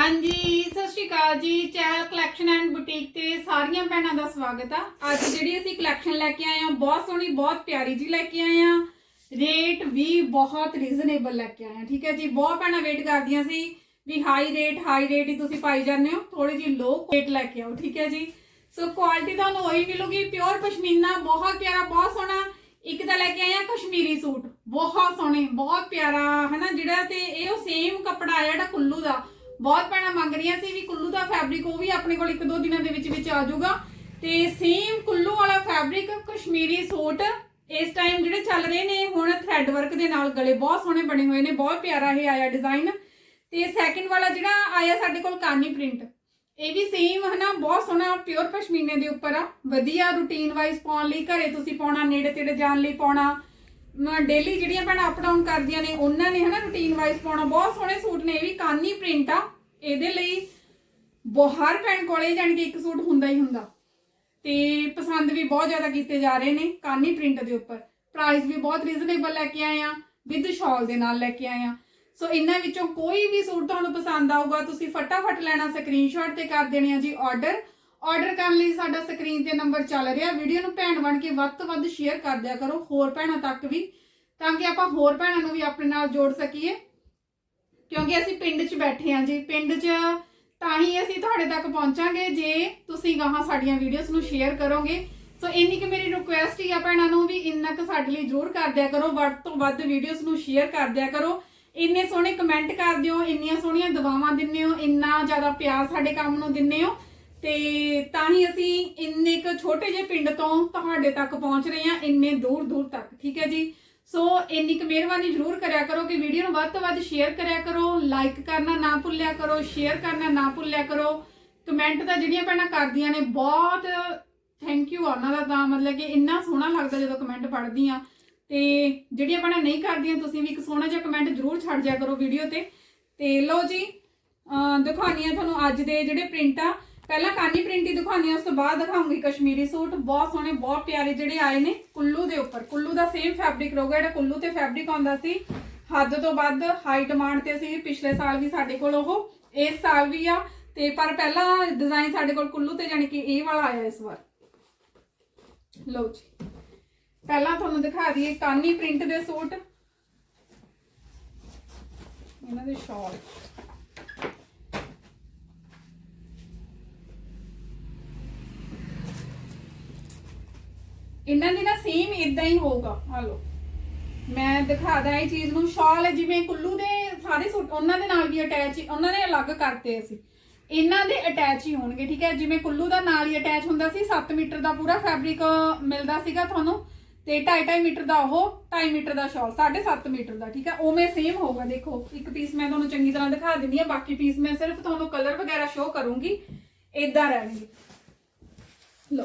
ਹਾਂਜੀ, ਸਤਿ ਸ਼੍ਰੀ ਅਕਾਲ ਜੀ। ਚਹਿਲ ਕਲੈਕਸ਼ਨ ਐਂਡ ਬੁਟੀਕ ਤੇ ਸਾਰੀਆਂ ਭੈਣਾਂ ਦਾ ਸਵਾਗਤ ਆ। ਅੱਜ ਜਿਹੜੀ ਅਸੀਂ ਕਲੈਕਸ਼ਨ ਲੈ ਕੇ ਆਏ ਆ ਬਹੁਤ ਸੋਹਣੀ, ਬਹੁਤ ਪਿਆਰੀ ਜੀ ਲੈ ਕੇ ਆਏ ਆ ਰੇਟ ਵੀ ਬਹੁਤ ਰੀਜ਼ਨੇਬਲ ਲੈ ਕੇ ਆਏ ਆ ਠੀਕ ਹੈ ਜੀ? ਬਹੁਤ ਭੈਣਾਂ ਵੇਟ ਕਰਦੀਆਂ ਸੀ ਵੀ ਹਾਈ ਰੇਟ ਹਾਈ ਰੇਟ ਹੀ ਤੁਸੀਂ ਪਾਈ ਜਾਂਦੇ ਹੋ। ਥੋੜੀ ਜੀ ਲੋ ਰੇਟ ਲੈ ਕੇ ਆਓ, ਠੀਕ ਹੈ ਜੀ? ਸੋ ਕੁਆਲਿਟੀ ਤੁਹਾਨੂੰ ਉਹੀ ਮਿਲੂਗੀ ਪਿਓਰ ਪਸ਼ਮੀਨਾ, ਬਹੁਤ ਪਿਆਰਾ, ਬਹੁਤ ਸੋਹਣਾ। ਇੱਕ ਤਾਂ ਲੈ ਕੇ ਆਏ ਆ ਕਸ਼ਮੀਰੀ ਸੂਟ, ਬਹੁਤ ਸੋਹਣੇ, ਬਹੁਤ ਪਿਆਰਾ, ਹਨਾ? ਜਿਹੜਾ ਤੇ ਇਹ ਸੇਮ ਕੱਪੜਾ ਆ, ਜਿਹੜਾ ਕੁੱਲੂ ਦਾ। ਬਹੁਤ ਭੈਣਾਂ ਮੰਗ ਰਹੀਆਂ ਸੀ ਵੀ ਕੁੱਲੂ ਦਾ ਫੈਬਰਿਕ ਉਹ ਵੀ ਆਪਣੇ ਕੋਲ ਇੱਕ ਦੋ ਦਿਨਾਂ ਦੇ ਵਿੱਚ ਵਿੱਚ ਆ ਜਾਊਗਾ। ਤੇ ਸੇਮ ਕੁੱਲੂ ਵਾਲਾ ਫੈਬਰਿਕ ਕਸ਼ਮੀਰੀ ਸੂਟ, ਇਸ ਟਾਈਮ ਜਿਹੜੇ ਚੱਲ ਰਹੇ ਨੇ, ਹੁਣ ਥ੍ਰੈਡ ਵਰਕ ਦੇ ਨਾਲ ਗਲੇ ਬਹੁਤ ਸੋਹਣੇ ਬਣੇ ਹੋਏ ਨੇ, ਬਹੁਤ ਪਿਆਰਾ ਇਹ ਆਇਆ ਡਿਜ਼ਾਈਨ ਤੇ ਸੈਕਿੰਡ ਵਾਲਾ ਜਿਹੜਾ ਆਇਆ ਸਾਡੇ ਕੋਲ ਕਾਨੀ ਪ੍ਰਿੰਟ ਇਹ ਵੀ ਸੇਮ ਹਨਾ, ਬਹੁਤ ਸੋਹਣਾ ਪਿਓਰ ਪਸ਼ਮੀਨੇ ਦੇ ਉੱਪਰ ਆ। ਵਧੀਆ ਰੂਟੀਨ ਵਾਈਜ਼ ਪਾਉਣ ਲਈ, ਘਰੇ ਤੁਸੀਂ ਪਾਉਣਾ, ਨੇੜੇ ਤੇੜੇ ਜਾਣ ਲਈ ਪਾਉਣਾ। ਡੇਲੀ ਜਿਹੜੀਆਂ ਭੈਣਾਂ ਅਪ ਡਾਊਨ ਕਰਦੀਆਂ ਨੇ, ਉਹਨਾਂ ਨੇ ਹਨਾ ਰੂਟੀਨ ਵਾਈਜ਼ ਪਾਉਣਾ, ਬਹੁਤ ਸੋਹਣੇ ਸੂਟ ਨੇ, ਇਹ ਵੀ ਕਾਨੀ ਪ੍ਰਿੰਟ ਆ। ਇਹਦੇ ਲਈ ਬਹੁਤ ਭੈਣ ਕੋਲੇ ਜਾਣ ਕੇ ਇੱਕ ਸੂਟ ਹੁੰਦਾ ਹੀ ਹੁੰਦਾ। ਤੇ ਪਸੰਦ ਵੀ ਬਹੁਤ ਜ਼ਿਆਦਾ ਕੀਤੇ ਜਾ ਰਹੇ ਨੇ ਕਾਨੀ ਪ੍ਰਿੰਟ ਦੇ ਉੱਪਰ। ਪ੍ਰਾਈਸ ਵੀ ਬਹੁਤ ਰੀਜ਼ਨੇਬਲ ਲੈ ਕੇ ਆਏ ਆ, ਵਿਦ ਸ਼ਾਲ ਦੇ ਨਾਲ ਲੈ ਕੇ ਆਏ ਆ। ਸੋ ਇਹਨਾਂ ਵਿੱਚੋਂ ਕੋਈ ਵੀ ਸੂਟ ਤੁਹਾਨੂੰ ਪਸੰਦ ਆਊਗਾ, ਤੁਸੀਂ ਫਟਾਫਟ ਲੈਣਾ ਸਕਰੀਨਸ਼ਾਟ ਤੇ ਕਰ ਦੇਣੇ ਆ ਜੀ ਆਰਡਰ ਆਰਡਰ ਕਰਨ ਲਈ ਸਾਡਾ ਸਕਰੀਨ ਤੇ ਨੰਬਰ ਚੱਲ ਰਿਹਾ। ਵੀਡੀਓ ਨੂੰ ਭੈਣ ਬਣ ਕੇ ਵੱਧ ਤੋਂ ਵੱਧ ਸ਼ੇਅਰ ਕਰ ਦਿਆ ਕਰੋ ਹੋਰ ਭੈਣਾਂ ਤੱਕ ਵੀ, ਤਾਂ ਕਿ ਆਪਾਂ ਹੋਰ ਭੈਣਾਂ ਨੂੰ ਵੀ ਆਪਣੇ ਨਾਲ ਜੋੜ ਸਕੀਏ। ਕਿਉਂਕਿ ਅਸੀਂ ਪਿੰਡ 'ਚ ਬੈਠੇ ਹਾਂ ਜੀ। ਪਿੰਡ 'ਚ ਤਾਂ ਹੀ ਅਸੀਂ ਤੁਹਾਡੇ ਤੱਕ ਪਹੁੰਚਾਂਗੇ ਜੇ ਤੁਸੀਂ ਗਾਹਾਂ ਸਾਡੀਆਂ ਵੀਡੀਓਜ਼ ਨੂੰ ਸ਼ੇਅਰ ਕਰੋਗੇ। ਸੋ ਇੰਨੀ ਕਿ ਮੇਰੀ ਰਿਕੁਐਸਟ ਹੀ ਆ ਭੈਣਾਂ ਨੂੰ ਵੀ ਇੰਨਾ ਕੁ ਸਾਡੇ ਲਈ ਜ਼ਰੂਰ ਕਰ ਦਿਆ ਕਰੋ। ਵੱਧ ਤੋਂ ਵੱਧ ਵੀਡੀਓਜ਼ ਨੂੰ ਸ਼ੇਅਰ ਕਰ ਦਿਆ ਕਰੋ। ਇੰਨੇ ਸੋਹਣੇ ਕਮੈਂਟ ਕਰਦੇ ਹੋ ਇੰਨੀਆਂ ਸੋਹਣੀਆਂ ਦਵਾਵਾਂ ਦਿੰਦੇ ਹੋ, ਇੰਨਾ ਜ਼ਿਆਦਾ ਪਿਆਰ ਸਾਡੇ ਕੰਮ ਨੂੰ ਦਿੰਦੇ ਹੋ। ਤੇ ਤਾਂ ਹੀ ਅਸੀਂ ਇੰਨੇ ਕੁ ਛੋਟੇ ਜਿਹੇ ਪਿੰਡ ਤੋਂ ਤੁਹਾਡੇ ਤੱਕ ਪਹੁੰਚ ਰਹੇ ਹਾਂ ਇੰਨੇ ਦੂਰ ਦੂਰ ਤੱਕ, ਠੀਕ ਹੈ ਜੀ? ਸੋ ਇੰਨੀ ਕੁ ਮਿਹਰਬਾਨੀ ਜ਼ਰੂਰ ਕਰਿਆ ਕਰੋ ਕਿ ਵੀਡੀਓ ਨੂੰ ਵੱਧ ਤੋਂ ਵੱਧ ਸ਼ੇਅਰ ਕਰਿਆ ਕਰੋ ਲਾਈਕ ਕਰਨਾ ਨਾ ਭੁੱਲਿਆ ਕਰੋ ਸ਼ੇਅਰ ਕਰਨਾ ਨਾ ਭੁੱਲਿਆ ਕਰੋ। ਕਮੈਂਟ ਤਾਂ ਜਿਹੜੀਆਂ ਭੈਣਾਂ ਕਰਦੀਆਂ ਨੇ, ਬਹੁਤ ਥੈਂਕ ਯੂ ਉਹਨਾਂ ਦਾ ਤਾਂ, ਮਤਲਬ ਕਿ ਇੰਨਾ ਸੋਹਣਾ ਲੱਗਦਾ ਜਦੋਂ ਕਮੈਂਟ ਪੜ੍ਹਦੀ ਆ ਤੇ ਜਿਹੜੀਆਂ ਭੈਣਾਂ ਨਹੀਂ ਕਰਦੀਆਂ, ਤੁਸੀਂ ਵੀ ਇੱਕ ਸੋਹਣਾ ਜਿਹਾ ਕਮੈਂਟ ਜ਼ਰੂਰ ਛੱਡ ਜਿਆ ਕਰੋ ਵੀਡੀਓ ਤੇ। ਤੇ ਲਓ ਜੀ, ਅਹ ਦਿਖਾਉਣੀ ਆ ਤੁਹਾਨੂੰ ਅੱਜ ਦੇ ਜਿਹੜੇ ਪ੍ਰਿੰਟ ਆ। ਪਹਿਲਾਂ ਕਾਨੀ ਪ੍ਰਿੰਟ ਦਿਖਾਉਣੀ ਆ ਉਸ ਤੋਂ ਬਾਅਦ ਦਿਖਾਉਂਗੀ ਕਸ਼ਮੀਰੀ ਸੂਟ। ਬਹੁਤ ਸੋਹਣੇ, ਬਹੁਤ ਪਿਆਰੇ ਜਿਹੜੇ ਆਏ ਨੇ ਕੁੱਲੂ ਦੇ ਉੱਪਰ। ਕੁੱਲੂ ਦਾ ਸੇਮ ਫੈਬਰਿਕ ਰਹੂਗਾ, ਜਿਹੜਾ ਕੁੱਲੂ ਤੇ ਫੈਬਰਿਕ ਆਉਂਦਾ ਸੀ। ਹੱਦ ਤੋਂ ਵੱਧ ਹਾਈ ਡਿਮਾਂਡ ਤੇ ਸੀ, ਪਿਛਲੇ ਸਾਲ ਵੀ ਸਾਡੇ ਕੋਲ ਉਹ, ਇਸ ਸਾਲ ਵੀ ਆ। ਤੇ ਪਰ ਪਹਿਲਾਂ ਡਿਜ਼ਾਈਨ ਸਾਡੇ ਕੋਲ ਕੁੱਲੂ ਤੇ ਜਾਨੀ ਕਿ ਇਹ ਵਾਲਾ ਆਇਆ ਇਸ ਵਾਰ। ਲਓ ਜੀ। ਪਹਿਲਾਂ ਤੁਹਾਨੂੰ ਦਿਖਾ ਦਈਏ ਕਾਨੀ ਪ੍ਰਿੰਟ ਦੇ ਸੂਟ। ਇਹਨਾਂ ਦੇ ਸ਼ਾਲ ਇਹਨਾਂ ਦੇ ਨਾ ਸੇਮ ਇਦਾਂ ਹੀ ਹੋਊਗਾ ਆ ਲਓ। ਮੈਂ ਦਿਖਾਦਾ ਇਹ ਚੀਜ਼ ਨੂੰ, ਸ਼ਾਲ ਜਿਵੇਂ ਕੁੱਲੂ ਦੇ ਸਾਰੇ ਸੂਟ, ਉਹਨਾਂ ਦੇ ਨਾਲ ਵੀ ਅਟੈਚ ਉਹਨਾਂ ਨੇ ਅਲੱਗ ਕਰਤੇ ਅਸੀਂ ਇਹਨਾਂ ਦੇ ਅਟੈਚ ਹੀ ਹੋਣਗੇ, ਠੀਕ ਹੈ? ਜਿਵੇਂ ਕੁੱਲੂ ਦਾ ਨਾਲ ਹੀ ਅਟੈਚ ਹੁੰਦਾ ਸੀ 7 ਮੀਟਰ ਦਾ ਪੂਰਾ ਫੈਬਰਿਕ ਮਿਲਦਾ ਸੀਗਾ ਤੁਹਾਨੂੰ, ਤੇ 2.5 ਮੀਟਰ ਦਾ ਉਹ 2.5 ਮੀਟਰ ਦਾ ਸ਼ਾਲ 7.5 ਮੀਟਰ ਦਾ, ਠੀਕ ਹੈ? ਉਵੇਂ ਸੇਮ ਹੋਊਗਾ, ਦੇਖੋ, ਇੱਕ ਪੀਸ ਮੈਂ ਤੁਹਾਨੂੰ ਚੰਗੀ ਤਰ੍ਹਾਂ ਦਿਖਾ ਦਿੰਦੀ ਆ ਬਾਕੀ ਪੀਸ ਮੈਂ ਸਿਰਫ ਤੁਹਾਨੂੰ ਕਲਰ ਵਗੈਰਾ ਸ਼ੋਅ ਕਰੂੰਗੀ ਇਦਾਂ ਰਹਿਣਗੇ। ਲੋ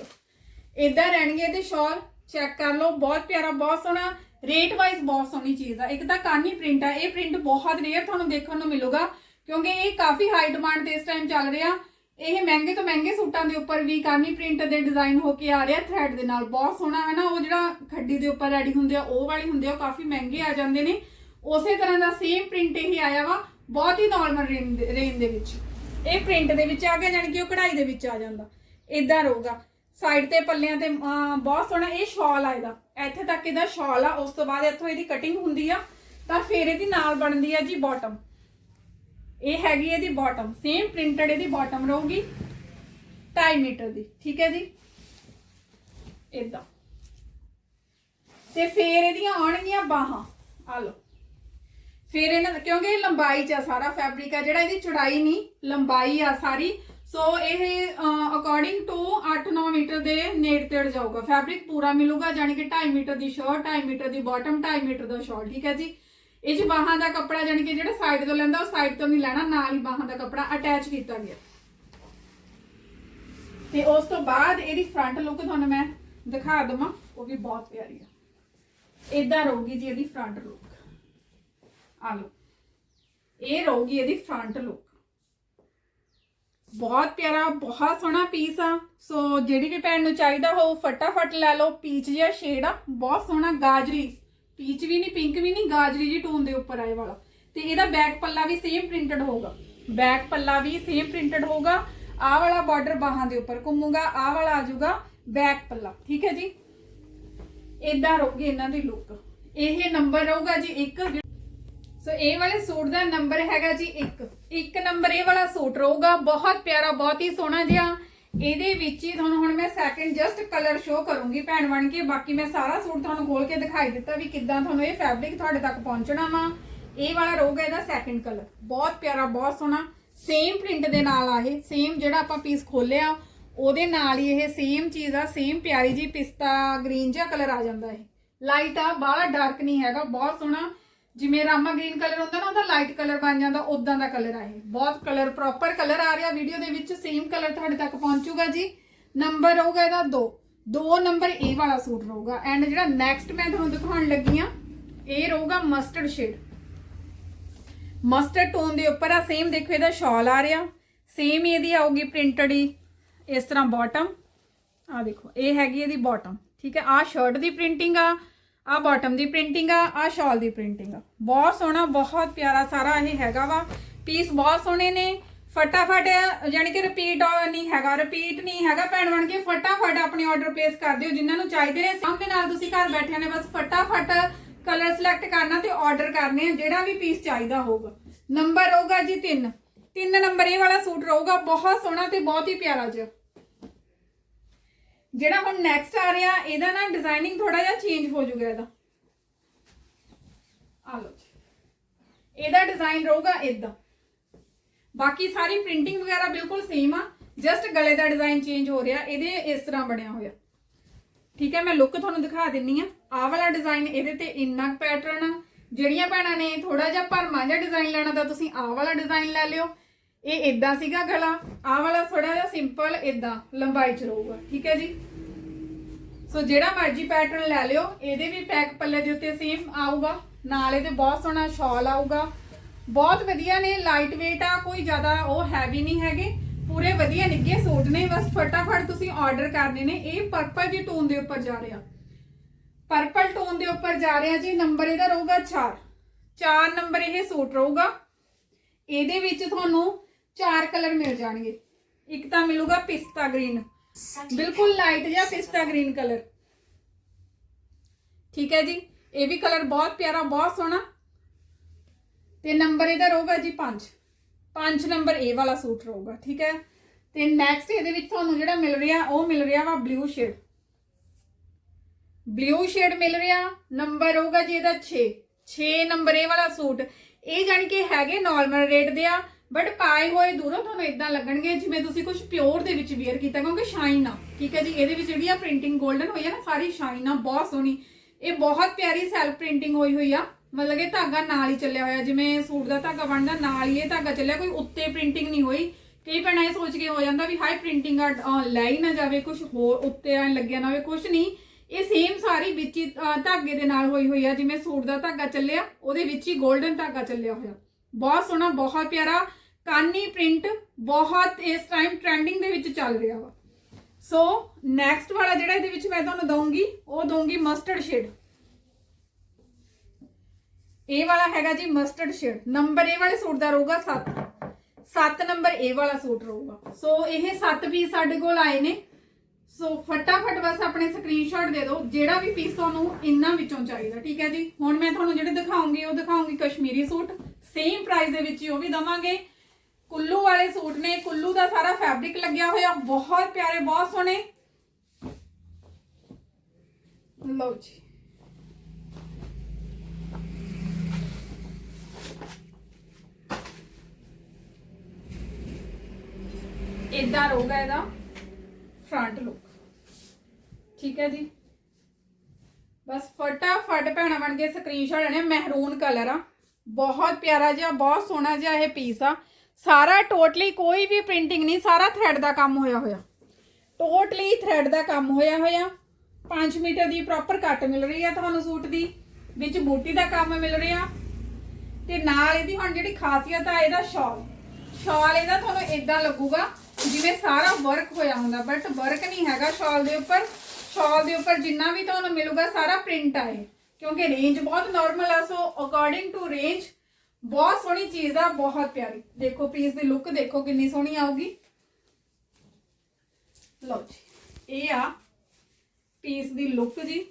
ਇਦਾਂ ਰਹਿਣਗੇ ਇਹਦੇ ਸ਼ਾਲ ਚੈੱਕ ਕਰ ਲਓ, ਬਹੁਤ ਪਿਆਰਾ, ਬਹੁਤ ਸੋਹਣਾ ਰੇਟ ਵਾਈਜ਼ ਬਹੁਤ ਸੋਹਣੀ ਚੀਜ਼ ਆ। ਇੱਕ ਤਾਂ ਕਾਨੀ ਪ੍ਰਿੰਟ ਆ, ਇਹ ਪ੍ਰਿੰਟ ਬਹੁਤ ਰੇਅਰ ਤੁਹਾਨੂੰ ਦੇਖਣ ਨੂੰ ਮਿਲੂਗਾ, ਕਿਉਂਕਿ ਇਹ ਕਾਫੀ ਹਾਈ ਡਿਮਾਂਡ ਤੇ ਇਸ ਟਾਈਮ ਚੱਲ ਰਿਹਾ। ਇਹ ਮਹਿੰਗੇ ਤੋਂ ਮਹਿੰਗੇ ਸੂਟਾਂ ਦੇ ਉੱਪਰ ਵੀ ਕਾਨੀ ਪ੍ਰਿੰਟ ਦੇ ਡਿਜ਼ਾਈਨ ਹੋ ਕੇ ਆ ਰਿਹਾ ਥ੍ਰੈਡ ਦੇ ਨਾਲ। ਬਹੁਤ ਸੋਹਣਾ ਹੈ ਨਾ, ਉਹ ਜਿਹੜਾ ਖੱਡੀ ਦੇ ਉੱਪਰ ਰੈਡੀ ਹੁੰਦੇ ਆ, ਉਹ ਵਾਲੇ ਹੁੰਦੇ ਆ, ਉਹ ਕਾਫੀ ਮਹਿੰਗੇ ਆ ਜਾਂਦੇ ਨੇ। ਉਸੇ ਤਰ੍ਹਾਂ ਦਾ ਸੇਮ ਪ੍ਰਿੰਟ ਇਹ ਆਇਆ ਵਾ, ਬਹੁਤ ਹੀ ਨਾਰਮਲ ਰੇਂਜ ਦੇ ਵਿੱਚ। ਇਹ ਪ੍ਰਿੰਟ ਦੇ ਵਿੱਚ ਆ ਗਿਆ, ਜਾਣੀ ਕਿ ਉਹ ਕਢਾਈ ਦੇ ਵਿੱਚ ਆ ਜਾਂਦਾ। ਇਦਾਂ ਰਹੂਗਾ। ਸਾਈਡ ਤੇ ਪੱਲਿਆਂ ਤੇ ਬਹੁਤ ਸੋਹਣਾ ਇਹ ਸ਼ਾਲ ਆ ਇਹਦਾ। ਇੱਥੇ ਤੱਕ ਇਹਦਾ ਸ਼ਾਲ ਆ, ਉਸ ਤੋਂ ਬਾਅਦ ਇੱਥੋਂ ਇਹਦੀ ਕਟਿੰਗ ਹੁੰਦੀ ਆ, ਤਾਂ ਫਿਰ ਇਹਦੀ ਨਾਲ ਬਣਦੀ ਆ ਜੀ ਬਾਟਮ ਇਹ ਹੈਗੀ ਇਹਦੀ ਬਾਟਮ ਸੇਮ ਪ੍ਰਿੰਟਡ ਇਹਦੀ ਬਾਟਮ ਰਹੂਗੀ 2.5 ਮੀਟਰ ਦੀ, ਠੀਕ ਹੈ ਜੀ? ਇਦਾਂ ਤੇ ਫਿਰ ਇਹਦੀਆਂ ਆਉਣਗੀਆਂ ਬਾਹਾਂ। ਆ ਲਓ। ਫਿਰ ਇਹਨਾਂ ਕਿਉਂਕਿ ਇਹ ਲੰਬਾਈ ਚ ਆ ਸਾਰਾ ਫੈਬਰਿਕ ਆ, ਜਿਹੜਾ ਇਹਦੀ ਚੌੜਾਈ ਨਹੀਂ, ਲੰਬਾਈ ਆ ਸਾਰੀ ਸੋ ਇਹ ਅਕੋਰਡਿੰਗ ਟੂ 8-9 ਮੀਟਰ ਦੇ ਨੇੜ ਤੇੜ ਜਾਊਗਾ। ਫੈਬਰਿਕ ਪੂਰਾ ਮਿਲੂਗਾ ਜਾਨੀ ਕਿ 2.5 ਮੀਟਰ ਦੀ ਸ਼ਰਟ 2.5 ਮੀਟਰ ਦੀ ਬਾਟਮ 2.5 ਮੀਟਰ ਦਾ ਸ਼ਾਲ ਠੀਕ ਹੈ ਜੀ? ਇਹ ਜੀ ਬਾਹਾਂ ਦਾ ਕੱਪੜਾ ਜਾਨੀ ਕਿ ਜਿਹੜਾ ਸਾਈਡ ਤੋਂ ਲੈਂਦਾ, ਉਹ ਸਾਈਡ ਤੋਂ ਨਹੀਂ ਲੈਣਾ, ਨਾਲ ਹੀ ਬਾਹਾਂ ਦਾ ਕੱਪੜਾ ਅਟੈਚ ਕੀਤਾ ਗਿਆ। ਤੇ ਉਸ ਤੋਂ ਬਾਅਦ ਇਹਦੀ ਫਰੰਟ ਲੁੱਕ ਤੁਹਾਨੂੰ ਮੈਂ ਦਿਖਾ ਦਵਾਂ, ਉਹ ਵੀ ਬਹੁਤ ਪਿਆਰੀ ਆ। ਇਦਾਂ ਰਹੂਗੀ ਜੀ ਇਹਦੀ ਫਰੰਟ ਲੁੱਕ ਆ ਲਓ। ਇਹ ਰਹੂਗੀ ਇਹਦੀ ਫਰੰਟ ਲੁੱਕ ਬਹੁਤ ਪਿਆਰਾ, ਬਹੁਤ ਸੋਹਣਾ ਪੀਸ ਆ। ਸੋ ਜਿਹੜੀ ਵੀ ਭੈਣ ਨੂੰ ਚਾਹੀਦਾ ਹੋ ਫਟਾਫਟ ਲੈ ਲਓ। ਪੀਚ ਜਿਹਾ ਸ਼ੇਡ ਆ, ਬਹੁਤ ਸੋਹਣਾ ਗਾਜਰੀ। ਪੀਚ ਵੀ ਨਹੀਂ ਪਿੰਕ ਵੀ ਨਹੀਂ, ਗਾਜਰੀ ਜੀ ਟੋਨ ਦੇ ਉੱਪਰ ਆਏ ਵਾਲਾ। ਤੇ ਇਹਦਾ ਬੈਕ ਪੱਲਾ ਵੀ ਸੇਮ ਪ੍ਰਿੰਟਡ ਹੋਊਗਾ। ਬੈਕ ਪੱਲਾ ਵੀ ਸੇਮ ਪ੍ਰਿੰਟਡ ਹੋਊਗਾ। ਆਹ ਵਾਲਾ ਬਾਰਡਰ ਬਾਹਾਂ ਦੇ ਉੱਪਰ ਘੁੰਮੂਗਾ ਆਹ ਵਾਲਾ ਆ ਜਾਊਗਾ ਬੈਕ ਪੱਲਾ। ਠੀਕ ਹੈ ਜੀ? ਇਦਾਂ ਰਹੂਗੀ ਇਹਨਾਂ ਦੀ ਲੁੱਕ ਇਹ ਨੰਬਰ ਰਹੂਗਾ ਜੀ ਇੱਕ ਸੋ ਇਹ ਵਾਲੇ ਸੂਟ ਦਾ ਨੰਬਰ ਹੈਗਾ ਜੀ 1 ਇੱਕ ਨੰਬਰ ਇਹ ਵਾਲਾ ਸੂਟ ਰਹੂਗਾ, ਬਹੁਤ ਪਿਆਰਾ, ਬਹੁਤ ਹੀ ਸੋਹਣਾ ਜਿਹਾ। ਇਹਦੇ ਵਿੱਚ ਹੀ ਤੁਹਾਨੂੰ ਹੁਣ ਮੈਂ ਸੈਕਿੰਡ ਜਸਟ ਕਲਰ ਸ਼ੋ ਕਰੂੰਗੀ ਭੈਣ ਬਣ ਕੇ। ਬਾਕੀ ਮੈਂ ਸਾਰਾ ਸੂਟ ਤੁਹਾਨੂੰ ਖੋਲ ਕੇ ਦਿਖਾਈ ਦਿੱਤਾ ਵੀ ਕਿੱਦਾਂ ਤੁਹਾਨੂੰ ਇਹ ਫੈਬਰਿਕ ਤੁਹਾਡੇ ਤੱਕ ਪਹੁੰਚਣਾ ਵਾ। ਇਹ ਵਾਲਾ ਰਹੂਗਾ ਇਹਦਾ ਸੈਕਿੰਡ ਕਲਰ ਬਹੁਤ ਪਿਆਰਾ, ਬਹੁਤ ਸੋਹਣਾ। ਸੇਮ ਪ੍ਰਿੰਟ ਦੇ ਨਾਲ ਆ ਇਹ। ਸੇਮ ਜਿਹੜਾ ਆਪਾਂ ਪੀਸ ਖੋਲਿਆ, ਉਹਦੇ ਨਾਲ ਹੀ ਇਹ ਸੇਮ ਚੀਜ਼ ਆ ਸੇਮ ਪਿਆਰੀ ਜੀ ਪਿਸਤਾ ਗ੍ਰੀਨ ਜਿਹਾ ਕਲਰ ਆ ਜਾਂਦਾ ਇਹ। ਲਾਈਟ ਆ, ਬਾਹਲਾ ਡਾਰਕ ਨਹੀਂ ਹੈਗਾ, ਬਹੁਤ ਸੋਹਣਾ। ਜਿਵੇਂ ਰਾਮਾ ਗ੍ਰੀਨ ਕਲਰ ਹੁੰਦਾ ਨਾ, ਉਹਦਾ ਲਾਈਟ ਕਲਰ ਬਣ ਜਾਂਦਾ ਉਦਾਂ ਦਾ ਕਲਰ ਆ ਇਹ। ਬਹੁਤ ਕਲਰ ਪ੍ਰੋਪਰ ਕਲਰ ਆ ਰਿਹਾ ਵੀਡੀਓ ਦੇ ਵਿੱਚ। ਸੇਮ ਕਲਰ ਤੁਹਾਡੇ ਤੱਕ ਪਹੁੰਚੂਗਾ ਜੀ। ਨੰਬਰ ਰਹੂਗਾ ਇਹਦਾ 2 ਦੋ ਨੰਬਰ ਇਹ ਵਾਲਾ ਸੂਟ ਰਹੂਗਾ। ਐਂਡ ਜਿਹੜਾ ਨੈਕਸਟ ਮੈਂ ਤੁਹਾਨੂੰ ਦਿਖਾਉਣ ਲੱਗੀ ਆ ਇਹ ਰਹੂਗਾ ਮਸਟਰਡ ਸ਼ੇਡ ਮਸਟਰਡ ਟੋਨ ਦੇ ਉੱਪਰ ਆ ਸੇਮ ਦੇਖੋ ਇਹਦਾ ਸ਼ਾਲ ਆ ਰਿਹਾ। ਸੇਮ ਇਹਦੀ ਆਊਗੀ ਪ੍ਰਿੰਟਡ ਹੀ, ਇਸ ਤਰ੍ਹਾਂ ਬਾਟਮ ਆ ਦੇਖੋ, ਇਹ ਹੈਗੀ ਇਹਦੀ ਬਾਟਮ ਠੀਕ ਹੈ? ਆ ਸ਼ਰਟ ਦੀ ਪ੍ਰਿੰਟਿੰਗ ਆ ਆ ਬਾਟਮ ਦੀ ਪ੍ਰਿੰਟਿੰਗ ਆ ਆ ਸ਼ਾਲ ਦੀ ਪ੍ਰਿੰਟਿੰਗ ਆ। ਬਹੁਤ ਸੋਹਣਾ, ਬਹੁਤ ਪਿਆਰਾ ਸਾਰਾ ਇਹ ਹੈਗਾ ਵਾ। ਪੀਸ ਬਹੁਤ ਸੋਹਣੇ ਨੇ। ਫਟਾਫਟ ਯਾਨੀ ਕਿ ਰਿਪੀਟ ਨਹੀਂ ਹੈਗਾ ਰਿਪੀਟ ਨਹੀਂ ਹੈਗਾ ਭੈਣ ਬਣ ਕੇ ਫਟਾਫਟ ਆਪਣੇ ਆਰਡਰ ਪਲੇਸ ਕਰ ਦਿਓ, ਜਿਨ੍ਹਾਂ ਨੂੰ ਚਾਹੀਦੇ ਨੇ। ਸਾਹਮਣੇ ਨਾਲ ਤੁਸੀਂ ਘਰ ਬੈਠੇ ਨੇ ਬਸ ਫਟਾਫਟ ਕਲਰ ਸਿਲੈਕਟ ਕਰਨਾ ਤੇ ਆਰਡਰ ਕਰਨੇ ਆ, ਜਿਹੜਾ ਵੀ ਪੀਸ ਚਾਹੀਦਾ ਹੋਊਗਾ। ਨੰਬਰ ਹੋਊਗਾ ਜੀ 3 ਤਿੰਨ ਨੰਬਰ ਇਹ ਵਾਲਾ ਸੂਟ ਰਹੂਗਾ, ਬਹੁਤ ਸੋਹਣਾ ਤੇ ਬਹੁਤ ਹੀ ਪਿਆਰਾ ਜਿਹਾ। ਜਿਹੜਾ ਹੁਣ ਨੈਕਸਟ ਆ ਰਿਹਾ, ਇਹਦਾ ਨਾ ਡਿਜ਼ਾਈਨਿੰਗ ਥੋੜਾ ਜਿਹਾ ਚੇਂਜ ਹੋ ਜਾਊਗਾ ਇਹਦਾ। ਆ ਲਓ ਇਹਦਾ ਡਿਜ਼ਾਈਨ ਰਹੂਗਾ ਇਦਾਂ ਬਾਕੀ ਸਾਰੀ ਪ੍ਰਿੰਟਿੰਗ ਵਗੈਰਾ ਬਿਲਕੁਲ ਸੇਮ ਆ ਜਸਟ ਗਲੇ ਦਾ ਡਿਜ਼ਾਈਨ ਚੇਂਜ ਹੋ ਰਿਹਾ, ਇਹਦੇ ਇਸ ਤਰ੍ਹਾਂ ਬਣਿਆ ਹੋਇਆ। ਠੀਕ ਹੈ, ਮੈਂ ਲੁੱਕ ਤੁਹਾਨੂੰ ਦਿਖਾ ਦਿੰਨੀ ਆ। ਆਹ ਵਾਲਾ ਡਿਜ਼ਾਈਨ ਇਹਦੇ ਤੇ ਇੰਨਾ ਪੈਟਰਨ ਆ, ਜਿਹੜੀਆਂ ਭੈਣਾਂ ਨੇ ਥੋੜਾ ਜਿਹਾ ਭਰਮਾ ਜਿਹਾ ਡਿਜ਼ਾਈਨ ਲੈਣਾ ਤਾਂ ਤੁਸੀਂ ਆਹ ਵਾਲਾ ਡਿਜ਼ਾਈਨ ਲੈ ਲਿਓ। ਇਹ ਇਦਾਂ ਸੀਗਾ ਗਲਾ। ਆਹ ਵਾਲਾ ਥੋੜਾ ਜਿਹਾ ਸਿੰਪਲ ਇਦਾਂ ਲੰਬਾਈ ਚ ਰਹੂਗਾ, ਠੀਕ ਹੈ ਜੀ? ਸੋ ਜਿਹੜਾ ਮਰਜ਼ੀ ਪੈਟਰਨ ਲੈ ਲਿਓ, ਇਹਦੇ ਵੀ ਪੈਕ ਪੱਲੇ ਦੇ ਉੱਤੇ ਸੇਮ ਆਊਗਾ। ਨਾਲ ਇਹਦੇ ਬਹੁਤ ਸੋਹਣਾ ਸ਼ਾਲ ਆਊਗਾ। ਬਹੁਤ ਵਧੀਆ ਨੇ ਲਾਈਟ weight ਆ, ਕੋਈ ਜ਼ਿਆਦਾ ਉਹ ਹੈਵੀ ਨਹੀਂ ਹੈਗੇ। ਪੂਰੇ ਵਧੀਆ ਨਿੱਘੇ ਸੂਟ ਨੇ, ਬਸ ਫਟਾਫਟ ਤੁਸੀਂ ਆਰਡਰ ਕਰਨੇ ਨੇ। ਇਹ ਪਰਪਲ ਜੀ ਟੋਨ ਦੇ ਉੱਪਰ ਜਾ ਰਿਹਾ। ਪਰਪਲ ਟੋਨ ਦੇ ਉੱਪਰ ਜਾ ਰਿਹਾ ਜੀ ਨੰਬਰ ਇਹਦਾ ਰਹੂਗਾ 4 4 ਨੰਬਰ ਇਹ ਸੂਟ ਰਹੂਗਾ। ਇਹਦੇ ਵਿੱਚ ਤੁਹਾਨੂੰ ਚਾਰ ਕਲਰ ਮਿਲ ਜਾਣਗੇ ਇੱਕ ਤਾਂ ਮਿਲੂਗਾ ਪਿਸਤਾ ਗ੍ਰੀਨ ਬਿਲਕੁਲ ਲਾਈਟ ਜਿਹਾ ਪਿਸਤਾ ਗ੍ਰੀਨ ਕਲਰ ਠੀਕ ਹੈ ਜੀ ਇਹ ਵੀ ਕਲਰ ਬਹੁਤ ਪਿਆਰਾ ਬਹੁਤ ਸੋਹਣਾ ਤੇ ਨੰਬਰ ਇਹਦਾ ਰਹੂਗਾ ਜੀ 5 5 ਨੰਬਰ ਇਹ ਵਾਲਾ ਸੂਟ ਰਹੂਗਾ ਠੀਕ ਹੈ ਤੇ ਨੈਕਸਟ ਇਹਦੇ ਵਿੱਚ ਤੁਹਾਨੂੰ ਜਿਹੜਾ ਮਿਲ ਰਿਹਾ, ਉਹ ਮਿਲ ਰਿਹਾ ਵਾ ਬਲੂ ਸ਼ੇਡ ਬਲੂ ਸ਼ੇਡ ਮਿਲ ਰਿਹਾ, ਨੰਬਰ ਹੋਊਗਾ ਜੀ ਇਹਦਾ 6 6 ਨੰਬਰ ਇਹ ਵਾਲਾ ਸੂਟ। ਇਹ ਜਾਣੀ ਕਿ ਹੈਗੇ ਨਾਰਮਲ ਰੇਟ ਦੇ ਆ। ਬਟ ਪਾਏ ਹੋਏ ਦੂਰੋਂ ਤੁਹਾਨੂੰ ਇਦਾਂ ਲੱਗਣਗੇ ਜਿਵੇਂ ਤੁਸੀਂ ਕੁਝ ਪਿਓਰ ਦੇ ਵਿੱਚ ਵੇਅਰ ਕੀਤਾ, ਕਿਉਂਕਿ ਸ਼ਾਈਨ ਆ, ਠੀਕ ਹੈ ਜੀ? ਇਹਦੇ ਵਿੱਚ ਜਿਹੜੀ ਆ ਪ੍ਰਿੰਟਿੰਗ 골ਡਨ ਹੋਈ ਆ ਨਾ, ਸਾਰੀ ਸ਼ਾਈਨ ਆ, ਬਹੁਤ ਸੋਹਣੀ। ਇਹ ਬਹੁਤ ਪਿਆਰੀ ਸੈਲਫ ਪ੍ਰਿੰਟਿੰਗ ਹੋਈ ਹੋਈ ਆ। ਮਤਲਬ ਕਿ ਧਾਗਾ ਨਾਲ ਹੀ ਚੱਲਿਆ ਹੋਇਆ, ਜਿਵੇਂ ਸੂਟ ਦਾ ਧਾਗਾ ਬਣਦਾ, ਨਾਲ ਹੀ ਇਹ ਧਾਗਾ ਚੱਲਿਆ, ਕੋਈ ਉੱਤੇ ਪ੍ਰਿੰਟਿੰਗ ਨਹੀਂ ਹੋਈ। ਕਈ ਭੈਣਾਂ ਇਹ ਸੋਚ ਕੇ ਹੋ ਜਾਂਦਾ ਵੀ ਹਾਈ ਪ੍ਰਿੰਟਿੰਗ ਆ ਲੈ ਹੀ ਨਾ ਜਾਵੇ ਕੁਝ ਹੋਰ ਉੱਤੇ ਆ ਲੱਗਿਆ ਨਾ ਹੋਵੇ ਕੁਝ ਨਹੀਂ। ਇਹ ਸੇਮ ਸਾਰੀ ਵਿੱਚ ਹੀ ਧਾਗੇ ਦੇ ਨਾਲ ਹੋਈ ਹੋਈ ਆ, ਜਿਵੇਂ ਸੂਟ ਦਾ ਧਾਗਾ ਚੱਲਿਆ, ਉਹਦੇ ਵਿੱਚ ਹੀ 골ਡਨ ਧਾਗਾ ਚੱਲਿਆ ਹੋਇਆ। ਬਹੁਤ ਸੋਹਣਾ, ਬਹੁਤ ਪਿਆਰਾ, ਕਾਨੀ ਪ੍ਰਿੰਟ ਬਹੁਤ ਇਸ ਟਾਈਮ ਟ੍ਰੈਂਡਿੰਗ ਦੇ ਵਿੱਚ ਚੱਲ ਰਿਹਾ ਵਾ। ਸੋ ਨੈਕਸਟ ਵਾਲਾ ਜਿਹੜਾ ਇਹਦੇ ਵਿੱਚ ਮੈਂ ਤੁਹਾਨੂੰ ਦਊਂਗੀ, ਉਹ ਦਊਂਗੀ ਮਸਟਰਡ ਸ਼ੇਡ ਇਹ ਵਾਲਾ ਹੈਗਾ ਜੀ ਮਸਟਰਡ ਸ਼ੇਡ ਨੰਬਰ ਇਹ ਵਾਲੇ ਸੂਟ ਦਾ ਰਹੂਗਾ 7 7 ਨੰਬਰ ਇਹ ਵਾਲਾ ਸੂਟ ਰਹੂਗਾ। ਸੋ ਇਹ 7 ਪੀਸ ਸਾਡੇ ਕੋਲ ਆਏ ਨੇ। ਸੋ ਫਟਾਫਟ ਬਸ ਆਪਣੇ ਸਕਰੀਨਸ਼ਾਟ ਦੇ ਦਿਓ ਜਿਹੜਾ ਵੀ ਪੀਸ ਤੁਹਾਨੂੰ ਇਹਨਾਂ ਵਿੱਚੋਂ ਚਾਹੀਦਾ ਠੀਕ ਹੈ ਜੀ ਹੁਣ ਮੈਂ ਤੁਹਾਨੂੰ ਜਿਹੜੇ ਦਿਖਾਉਂਗੀ ਉਹ ਦਿਖਾਉਂਗੀ ਕਸ਼ਮੀਰੀ ਸੂਟ ਸੇਮ ਪ੍ਰਾਈਸ ਦੇ ਵਿੱਚ ਹੀ ਉਹ ਵੀ ਦਵਾਂਗੇ ਕੁੱਲੂ ਵਾਲੇ ਸੂਟ ਨੇ ਕੁੱਲੂ ਦਾ ਸਾਰਾ ਫੈਬਰਿਕ ਲੱਗਿਆ ਹੋਇਆ ਬਹੁਤ ਪਿਆਰੇ ਬਹੁਤ ਸੋਹਣੇ ਲਓ ਜੀ ਇਦਾਂ ਰਹੂਗਾ ਇਹਦਾ ਫਰੰਟ ਲੁੱਕ ਠੀਕ ਹੈ ਜੀ। ਬਸ ਫਟਾਫਟ ਭੈਣਾਂ ਬਣ ਕੇ ਸਕਰੀਨਸ਼ਾਟ ਲੈਣੇ ਮਹਿਰੂਨ ਕਲਰ ਆ। ਬਹੁਤ ਪਿਆਰਾ ਜਿਹਾ, ਬਹੁਤ ਸੋਹਣਾ ਜਿਹਾ ਇਹ ਪੀਸ ਆ। ਸਾਰਾ ਟੋਟਲੀ ਕੋਈ ਵੀ ਪ੍ਰਿੰਟਿੰਗ ਨਹੀਂ, ਸਾਰਾ ਥ੍ਰੈਡ ਦਾ ਕੰਮ ਹੋਇਆ ਹੋਇਆ। ਟੋਟਲੀ ਥ੍ਰੈਡ ਦਾ ਕੰਮ ਹੋਇਆ ਹੋਇਆ। 5 ਮੀਟਰ ਦੀ ਪ੍ਰੋਪਰ ਕੱਟ ਮਿਲ ਰਹੀ ਆ ਤੁਹਾਨੂੰ ਸੂਟ ਦੀ। ਵਿੱਚ ਬੂਟੀ ਦਾ ਕੰਮ ਮਿਲ ਰਿਹਾ। ਤੇ ਨਾਲ ਇਹਦੀ ਹੁਣ ਜਿਹੜੀ ਖਾਸੀਅਤ ਆ, ਇਹਦਾ ਸ਼ਾਲ ਸ਼ਾਲ ਇਹਦਾ ਤੁਹਾਨੂੰ ਇਦਾਂ ਲੱਗੂਗਾ, ਜਿਵੇਂ ਸਾਰਾ ਵਰਕ ਹੋਇਆ ਹੁੰਦਾ ਬਟ ਵਰਕ ਨਹੀਂ ਹੈਗਾ ਸ਼ਾਲ ਦੇ ਉੱਪਰ। ਸ਼ਾਲ ਦੇ ਉੱਪਰ ਜਿੰਨਾ ਵੀ ਤੁਹਾਨੂੰ ਮਿਲੂਗਾ ਸਾਰਾ ਪ੍ਰਿੰਟ ਆ ਇਹ। ਕਿਉਂਕਿ ਰੇਂਜ ਬਹੁਤ ਨਾਰਮਲ ਆ ਸੋ ਅਕੋਰਡਿੰਗ ਟੂ ਰੇਂਜ ਬਹੁਤ ਸੋਹਣੀ ਚੀਜ਼ ਆ, ਬਹੁਤ ਪਿਆਰੀ। ਦੇਖੋ ਪੀਸ ਦੀ ਲੁੱਕ ਦੇਖੋ ਕਿੰਨੀ ਸੋਹਣੀ ਆਊਗੀ। ਲਓ ਜੀ, ਇਹ ਆ ਪੀਸ ਦੀ ਲੁੱਕ ਜੀ।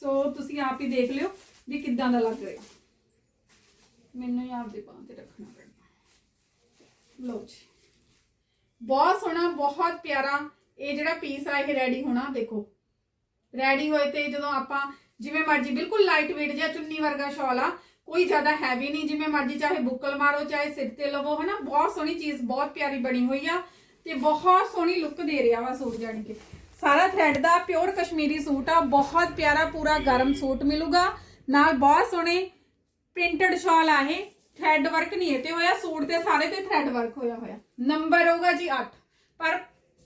ਸੋ ਤੁਸੀਂ ਆਪ ਹੀ ਦੇਖ ਲਿਓ ਵੀ ਕਿੱਦਾਂ ਦਾ ਲੱਗ ਰਿਹਾ। ਮੈਨੂੰ ਹੀ ਆਪਦੇ ਬਾਂਹ ਤੇ ਰੱਖਣਾ ਪੈਣਾ। ਲਓ ਜੀ, ਬਹੁਤ ਸੋਹਣਾ, ਬਹੁਤ ਪਿਆਰਾ ਇਹ ਜਿਹੜਾ ਪੀਸ ਆ, ਇਹ ਰੈਡੀ ਹੋਣਾ, ਦੇਖੋ। ਰੈਡੀ ਹੋਏ ਤੇ ਜਦੋਂ ਆਪਾਂ ਜਿਵੇਂ ਮਰਜ਼ੀ, ਬਿਲਕੁਲ ਲਾਈਟ weight ਜਿਹਾ ਚੁੰਨੀ ਵਰਗਾ ਸ਼ਾਲ ਆ, ਕੋਈ ਜ਼ਿਆਦਾ ਹੈਵੀ ਨਹੀਂ, ਜਿਵੇਂ ਮਰਜ਼ੀ ਚਾਹੇ ਬੁੱਕਲ ਮਾਰੋ, ਚਾਹੇ ਸਿਰ ਤੇ ਲਵੋ, ਹਨਾ, ਬਹੁਤ ਸੋਹਣੀ ਚੀਜ਼, ਬਹੁਤ ਪਿਆਰੀ ਬਣੀ ਹੋਈ ਆ ਤੇ ਬਹੁਤ ਸੋਹਣੀ ਲੁੱਕ ਦੇ ਰਿਹਾ ਵਾ ਸੂਟ ਜਾਣੀ ਕਿ। ਸਾਰਾ ਥ੍ਰੈਡ ਦਾ ਪਿਓਰ ਕਸ਼ਮੀਰੀ ਸੂਟ ਆ, ਬਹੁਤ ਪਿਆਰਾ, ਪੂਰਾ ਗਰਮ ਸੂਟ ਮਿਲੂਗਾ। ਨਾਲ ਬਹੁਤ ਸੋਹਣੇ ਪ੍ਰਿੰਟਡ ਸ਼ਾਲ ਆ ਇਹ ਥ੍ਰੈਡ ਵਰਕ ਨਹੀਂ ਹੈ ਤੇ ਹੋਇਆ, ਸੂਟ ਤੇ ਸਾਰੇ ਤੇ ਥ੍ਰੈਡ ਵਰਕ ਹੋਇਆ ਹੋਇਆ। ਨੰਬਰ ਹੋਊਗਾ ਜੀ 8 ਪਰ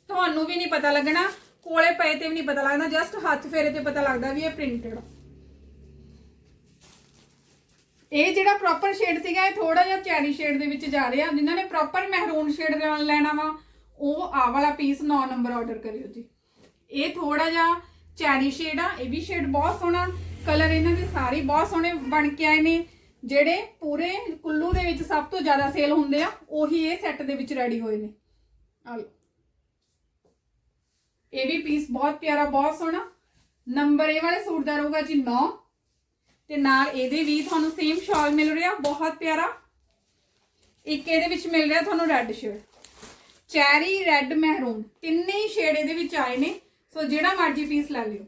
ਤੁਹਾਨੂੰ ਵੀ ਨਹੀਂ ਪਤਾ ਲੱਗਣਾ, ਕੋਲੇ ਪਏ ਤੇ ਵੀ ਨਹੀਂ ਪਤਾ ਲੱਗਣਾ ਜਸਟ ਹੱਥ ਫੇਰੇ ਤੇ ਪਤਾ ਲੱਗਦਾ ਵੀ ਇਹ ਪ੍ਰਿੰਟਡ ਇਹ ਜਿਹੜਾ ਪ੍ਰੋਪਰ ਸ਼ੇਡ ਸੀਗਾ, ਇਹ ਥੋੜਾ ਜਿਹਾ ਚੈਰੀ ਸ਼ੇਡ ਦੇ ਵਿੱਚ ਜਾ ਰਿਹਾ। ਜਿਨ੍ਹਾਂ ਨੇ ਪ੍ਰੋਪਰ ਮਹਿਰੂਨ ਸ਼ੇਡ ਲੈਣਾ ਵਾ, ਉਹ ਆ ਵਾਲਾ ਪੀਸ 9 ਨੰਬਰ ਆਰਡਰ ਕਰਿਓ ਜੀ। ਇਹ ਥੋੜਾ ਜਿਹਾ ਚੈਰੀ ਸ਼ੇਡ ਆ, ਇਹ ਵੀ ਸ਼ੇਡ ਬਹੁਤ ਸੋਹਣਾ। ਕਲਰ ਇਹਨਾਂ ਦੇ ਸਾਰੇ ਬਹੁਤ ਸੋਹਣੇ ਬਣ ਕੇ ਆਏ ਨੇ। ਜਿਹੜੇ ਪੂਰੇ ਕੁੱਲੂ ਦੇ ਵਿੱਚ ਸਭ ਤੋਂ ਜ਼ਿਆਦਾ ਸੇਲ ਹੁੰਦੇ ਆ, ਉਹੀ ਇਹ ਸੈੱਟ ਦੇ ਵਿੱਚ ਰੈਡੀ ਹੋਏ ਨੇ। ਆ ਲਓ। ਇਹ ਵੀ ਪੀਸ ਬਹੁਤ ਪਿਆਰਾ, ਬਹੁਤ ਸੋਹਣਾ। ਨੰਬਰ ਇਹ ਵਾਲੇ ਸੂਟ ਦਾ ਰਹੂਗਾ ਜੀ 9 ਤੇ ਨਾਲ ਇਹਦੇ ਵੀ ਤੁਹਾਨੂੰ ਸੇਮ ਸ਼ਾਲ ਮਿਲ ਰਿਹਾ, ਬਹੁਤ ਪਿਆਰਾ। ਇੱਕ ਇਹਦੇ ਵਿੱਚ ਮਿਲ ਰਿਹਾ ਤੁਹਾਨੂੰ ਰੈੱਡ ਸ਼ੇਡ ਚੈਰੀ ਰੈੱਡ ਮਹਿਰੂਨ ਤਿੰਨੇ ਹੀ ਸ਼ੇਡ ਇਹਦੇ ਵਿੱਚ ਆਏ ਨੇ। ਸੋ ਜਿਹੜਾ ਮਰਜ਼ੀ ਪੀਸ ਲੈ ਲਿਓ।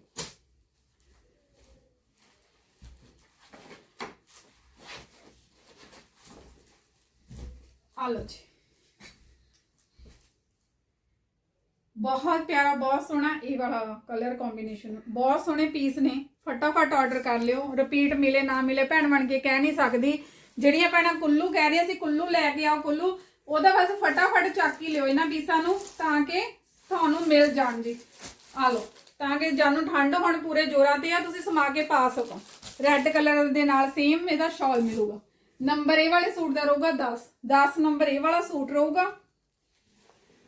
ਆ ਲਓ ਜੀ। ਬਹੁਤ ਪਿਆਰਾ, ਬਹੁਤ ਸੋਹਣਾ ਇਹ ਵਾਲਾ ਕਲਰ ਕੰਬੀਨੇਸ਼ਨ ਬਹੁਤ ਸੋਹਣੇ ਪੀਸ ਨੇ। ਫਟਾਫਟ ਆਰਡਰ ਕਰ ਲਿਓ। ਰਿਪੀਟ ਮਿਲੇ, ਨਾ ਮਿਲੇ, ਭੈਣ ਬਣ ਕੇ ਕਹਿ ਨਹੀਂ ਸਕਦੀ। ਜਿਹੜੀਆਂ ਭੈਣਾਂ ਕੁੱਲੂ ਕਹਿ ਰਹੀਆਂ ਸੀ, ਕੁੱਲੂ ਲੈ ਕੇ ਆਓ, ਕੁੱਲੂ। ਉਹਦਾ ਬਸ ਫਟਾਫਟ ਚੱਕ ਹੀ ਲਿਓ ਇਹਨਾਂ ਪੀਸਾਂ ਨੂੰ, ਤਾਂ ਕਿ ਤੁਹਾਨੂੰ ਮਿਲ ਜਾਣ ਜੀ। ਆ ਲਓ, ਤਾਂ ਕਿ ਜਾਨੂੰ ਠੰਡ ਹੁਣ ਪੂਰੇ ਜੋਰਾਂ ਤੇ ਆ, ਤੁਸੀਂ ਸਮਾ ਕੇ ਪਾ ਸਕੋ। ਰੈੱਡ ਕਲਰ ਦੇ ਨਾਲ ਸੇਮ ਇਹਦਾ ਸ਼ਾਲ ਮਿਲੂਗਾ। ਨੰਬਰ ਇਹ ਵਾਲੇ ਸੂਟ ਦਾ ਰਹੂਗਾ 10 10 ਨੰਬਰ ਇਹ ਵਾਲਾ ਸੂਟ ਰਹੂਗਾ।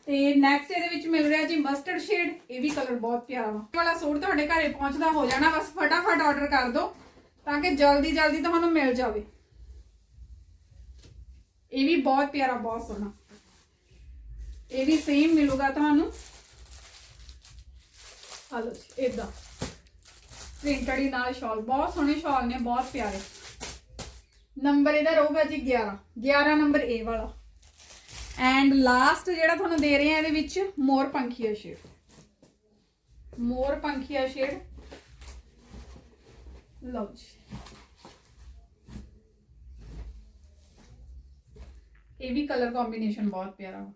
ਤੇ ਨੈਕਸਟ ਇਹਦੇ ਵਿੱਚ ਮਿਲ ਰਿਹਾ ਜੀ ਮਸਟਰਡ ਸ਼ੇਡ ਇਹ ਵੀ ਕਲਰ ਬਹੁਤ ਪਿਆਰਾ ਵਾ। ਇਹ ਵਾਲਾ ਸੂਟ ਤੁਹਾਡੇ ਘਰੇ ਪਹੁੰਚਦਾ ਹੋ ਜਾਣਾ, ਬਸ ਫਟਾਫਟ ਆਰਡਰ ਕਰ ਦਿਓ, ਤਾਂ ਕਿ ਜਲਦੀ ਜਲਦੀ ਤੁਹਾਨੂੰ ਮਿਲ ਜਾਵੇ। ਇਹ ਵੀ ਬਹੁਤ ਪਿਆਰਾ, ਬਹੁਤ ਸੋਹਣਾ। ਇਹ ਵੀ ਸੇਮ ਮਿਲੂਗਾ ਤੁਹਾਨੂੰ। ਹਲੋ ਜੀ ਇਦਾਂ ਪ੍ਰਿੰਟਡ ਨਾਲ ਸ਼ਾਲ ਬਹੁਤ ਸੋਹਣੇ ਸ਼ਾਲ ਨੇ, ਬਹੁਤ ਪਿਆਰੇ। ਨੰਬਰ ਇਹਦਾ ਰਹੂਗਾ ਜੀ 11 11 ਨੰਬਰ ਇਹ ਵਾਲਾ। ਐਂਡ ਲਾਸਟ ਜਿਹੜਾ ਤੁਹਾਨੂੰ ਦੇ ਰਹੇ ਆ ਇਹਦੇ ਵਿੱਚ ਮੋਰ ਪੰਖੀਆ ਸ਼ੇਡ। ਮੋਰ ਪੰਖੀਆ ਸ਼ੇਡ। ਲਓ ਜੀ। ਇਹ ਵੀ ਕਲਰ ਕੰਬੀਨੇਸ਼ਨ ਬਹੁਤ ਪਿਆਰਾ ਵਾ।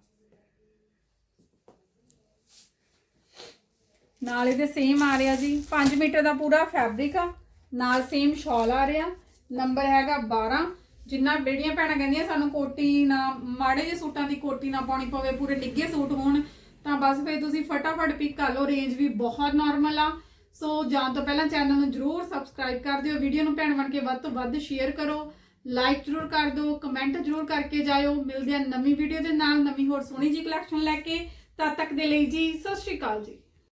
ਨਾਲ ਇਹਦੇ ਸੇਮ ਆ ਰਿਹਾ ਜੀ। 5 ਮੀਟਰ ਦਾ ਪੂਰਾ ਫੈਬਰਿਕ ਆ। ਨਾਲ ਸੇਮ ਸ਼ਾਲ ਆ ਰਿਹਾ। ਨੰਬਰ ਹੈਗਾ 12 ਜਿੰਨਾ ਬੇੜੀਆਂ ਭੈਣਾਂ ਕਹਿੰਦੀਆਂ ਸਾਨੂੰ ਕੋਟੀ ਨਾ, ਮਾੜੇ ਜਿਹੇ ਸੂਟਾਂ ਦੀ ਕੋਟੀ ਨਾ ਪਾਉਣੀ ਪਵੇ, ਪੂਰੇ ਨਿੱਗੇ ਸੂਟ ਹੋਣ, ਤਾਂ ਬਸ ਫੇਰ ਤੁਸੀਂ ਫਟਾਫਟ ਪਿਕ ਕਰ ਲਓ ਰੇਂਜ ਵੀ ਬਹੁਤ ਨਾਰਮਲ ਆ। ਸੋ ਜਾਣ ਤੋਂ ਪਹਿਲਾਂ ਚੈਨਲ ਨੂੰ ਜਰੂਰ ਸਬਸਕ੍ਰਾਈਬ ਕਰ ਦਿਓ ਵੀਡੀਓ ਨੂੰ ਭੈਣ ਬਣ ਕੇ ਵੱਧ ਤੋਂ ਵੱਧ ਸ਼ੇਅਰ ਕਰੋ। ਲਾਈਕ ਜਰੂਰ ਕਰ ਦਿਓ ਕਮੈਂਟ ਜਰੂਰ ਕਰਕੇ ਜਾਇਓ। ਮਿਲਦੇ ਆ ਨਵੀਂ ਵੀਡੀਓ ਦੇ ਨਾਲ, ਨਵੀਂ ਹੋਰ ਸੋਹਣੀ ਜੀ ਕਲੈਕਸ਼ਨ ਲੈ ਕੇ। ਤਦ ਤੱਕ ਦੇ ਲਈ ਜੀ, ਸਤਿ ਸ਼੍ਰੀ ਅਕਾਲ ਜੀ।